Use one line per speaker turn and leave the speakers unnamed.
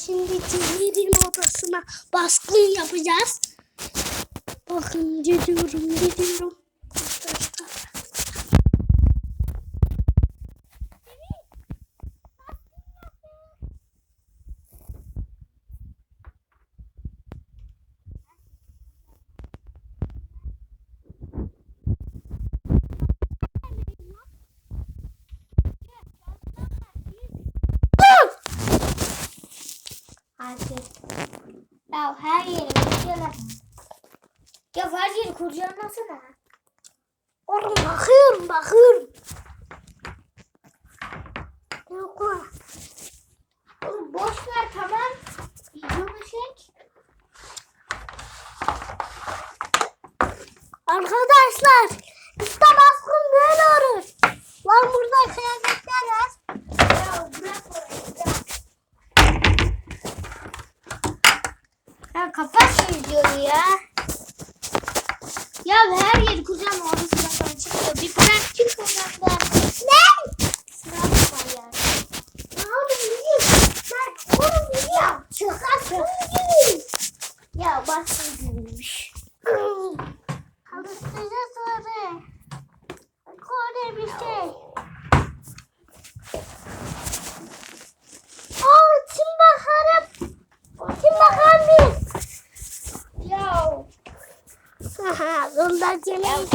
Şimdi Cihir'in odasına baskın yapacağız. Bakın gidiyorum gidiyorum.
Hadi. Ya her yeri kurcala. Ya her yeri kurcalasana.
Oğlum bakıyorum bakıyorum. Yok lan.
Oğlum boş ver tamam. Videonu çek.
Arkadaşlar işte baskın böyle olur. Lan burada kıyafetler var.
Ya bırak orayı bırak. Şu videoyu ya. Ya her yeri kurcalama orada sıra falan çıkıyor. Bir bırak çık oradan. Ne? Sıra var ya.
Oğlum yiyeyim. Ben oğlum yiyeyim. Çıkar
Ya baskın gülmüş.
Alıştıracağız sonra. Kore bir şey. Ondan gelin.